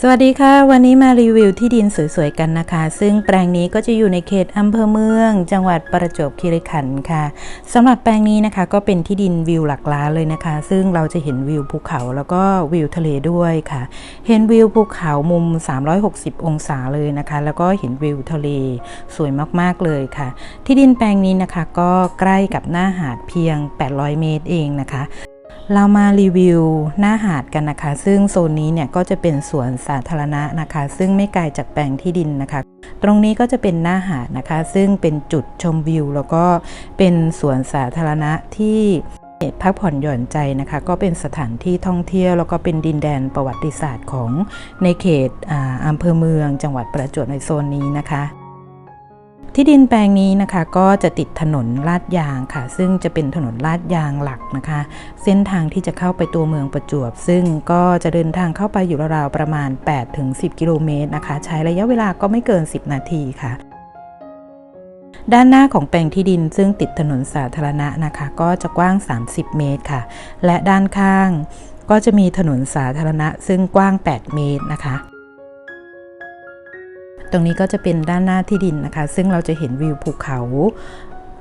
สวัสดีค่ะ วันนี้มารีวิวที่ดินสวยๆกันนะคะ ซึ่งแปลงนี้ก็จะอยู่ในเขตอำเภอเมือง จังหวัดประจวบคีรีขันธ์ค่ะสำหรับแปลงนี้นะคะ ก็เป็นที่ดินวิวหลักล้านเลยนะคะ ซึ่งเราจะเห็นวิวภูเขาแล้วก็วิวทะเลด้วยค่ะ เห็นวิวภูเขามุม 360 องศาเลยนะคะ แล้วก็เห็นวิวทะเลสวยมากๆเลยค่ะ ที่ดินแปลงนี้นะคะ ก็ใกล้กับหน้าหาดเพียง 800 เมตรเองนะคะ เรามารีวิวหน้าหาดกันนะคะ ซึ่งโซนนี้เนี่ยก็จะเป็นสวนสาธารณะนะคะ ซึ่งไม่ไกลจากแปลงที่ดินนะคะ ตรงนี้ก็จะเป็นหน้าหาดนะคะ ซึ่งเป็นจุดชมวิว แล้วก็เป็นสวนสาธารณะที่พักผ่อนหย่อนใจนะคะ ก็เป็นสถานที่ท่องเที่ยว แล้วก็เป็นดินแดนประวัติศาสตร์ของในเขตออำเภอเมืองจังหวัดประจวบในโซนนี้นะคะ ที่ดินแปลงนี้นะคะก็จะติดถนนลาดยางค่ะ ซึ่งจะเป็นถนนลาดยางหลักนะคะ เส้นทางที่จะเข้าไปตัวเมืองประจวบ ซึ่งก็จะเดินทางเข้าไปอยู่ราวๆประมาณ 8-10 กิโลเมตรนะคะ ใช้ระยะเวลาก็ไม่เกิน 10 นาทีค่ะด้านหน้าของแปลงที่ดินซึ่งติดถนนสาธารณะนะคะ ก็จะกว้าง 30 เมตรค่ะ และด้านข้างก็จะมีถนนสาธารณะซึ่งกว้าง 8 เมตรนะคะ ตรงนี้ก็จะเป็นด้านหน้าที่ดินนะคะ ซึ่งเราจะเห็นวิวภูเขา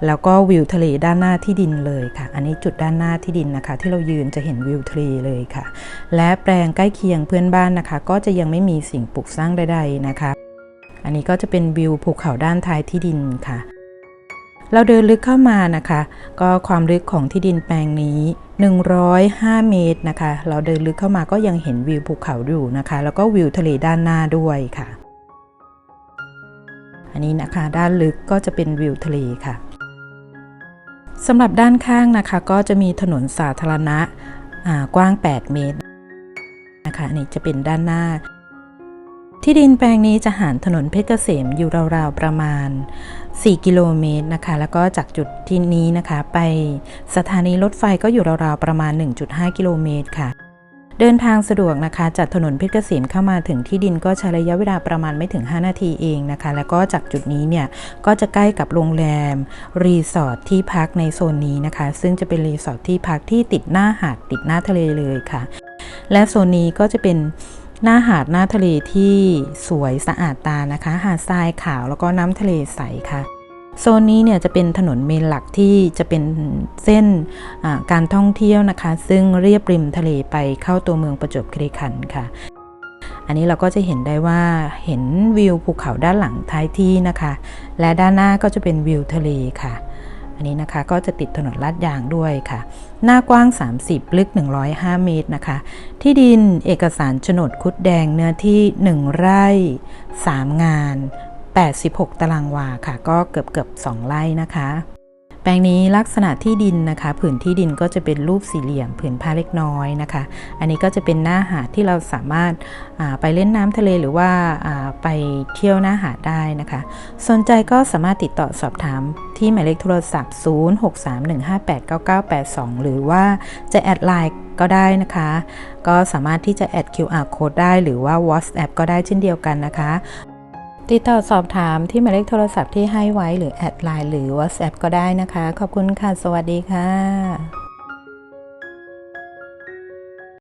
แล้วก็วิวทะเลด้านหน้าที่ดินเลยค่ะ อันนี้จุดด้านหน้าที่ดินนะคะ ที่เรายืนจะเห็นวิวทะเลเลยค่ะ และแปลงใกล้เคียงเพื่อนบ้านนะคะ ก็จะยังไม่มีสิ่งปลูกสร้างใด ๆนะคะ อันนี้ก็จะเป็นวิวภูเขาด้านท้ายที่ดินค่ะเราเดินลึกเข้ามานะคะ ก็ความลึกของที่ดินแปลงนี้ 105 เมตรนะคะ เราเดินลึกเข้ามาก็ยังเห็นวิวภูเขาอยู่นะคะ แล้วก็วิวทะเลด้านหน้าด้วยค่ะ อันนี้นะคะด้านลึกก็จะเป็นวิวทะเลค่ะสำหรับด้านข้างนะคะ ก็จะมีถนนสาธารณะกว้าง 8 เมตรนะคะอันนี้จะเป็นด้านหน้า ที่ดินแปลงนี้จะหารถนนเพชรเกษมอยู่ราวๆประมาณ 4 กิโลเมตรนะคะ แล้วก็จากจุดที่นี้นะคะ ไปสถานีรถไฟก็อยู่ราวๆประมาณ 1.5 กิโลเมตรค่ะ เดินทางสะดวกนะคะ จากถนนเพชรเกษมเข้ามาถึงที่ดินก็ใช้ระยะเวลาประมาณไม่ถึง 5 นาทีเองนะคะ แล้วก็จากจุดนี้เนี่ย ก็จะใกล้กับโรงแรม รีสอร์ทที่พักในโซนนี้นะคะ ซึ่งจะเป็นรีสอร์ทที่พักที่ติดหน้าหาดติดหน้าทะเลเลยค่ะ และโซนนี้ก็จะเป็นหน้าหาดหน้าทะเลที่สวยสะอาดตานะคะ หาดทรายขาวแล้วก็น้ำทะเลใสค่ะ โซนนี้เนี่ยจะเป็นถนนเมนหลักที่จะเป็นเส้นการท่องเที่ยวนะคะ ซึ่งเรียบริมทะเลไปเข้าตัวเมืองประจวบคีรีขันธ์ค่ะ อันนี้เราก็จะเห็นได้ว่าเห็นวิวภูเขาด้านหลังท้ายที่นะคะ และด้านหน้าก็จะเป็นวิวทะเลค่ะอันนี้นะคะก็จะติดถนนลาดยางด้วยค่ะ หน้ากว้าง 30 ลึก 105 เมตรนะคะ ที่ดินเอกสารโฉนดคุดแดงเนื้อที่ 1 ไร่ 3 งาน 86 ตารางวาค่ะ ก็เกือบเกือบ2ไร่นะคะ แปลงนี้ลักษณะที่ดินนะคะ ผืนที่ดินก็จะเป็นรูปสี่เหลี่ยมผืนผ้าเล็กน้อยนะคะ อันนี้ก็จะเป็นหน้าหาดที่เราสามารถไปเล่นน้ำทะเลหรือว่าไปเที่ยวหน้าหาดได้นะคะ สนใจก็สามารถติดต่อสอบถามที่หมายเลขโทรศัพท์ 0631589982 หรือว่าจะแอดไลน์ก็ได้นะคะ ก็สามารถที่จะแอด QR code ได้หรือว่า WhatsApp ก็ได้เช่นเดียวกันนะคะ ติดต่อสอบถามที่หมายเลขโทรศัพท์ที่ให้ไว้หรือแอดไลน์หรือ WhatsApp ก็ได้นะคะ ขอบคุณค่ะ สวัสดีค่ะ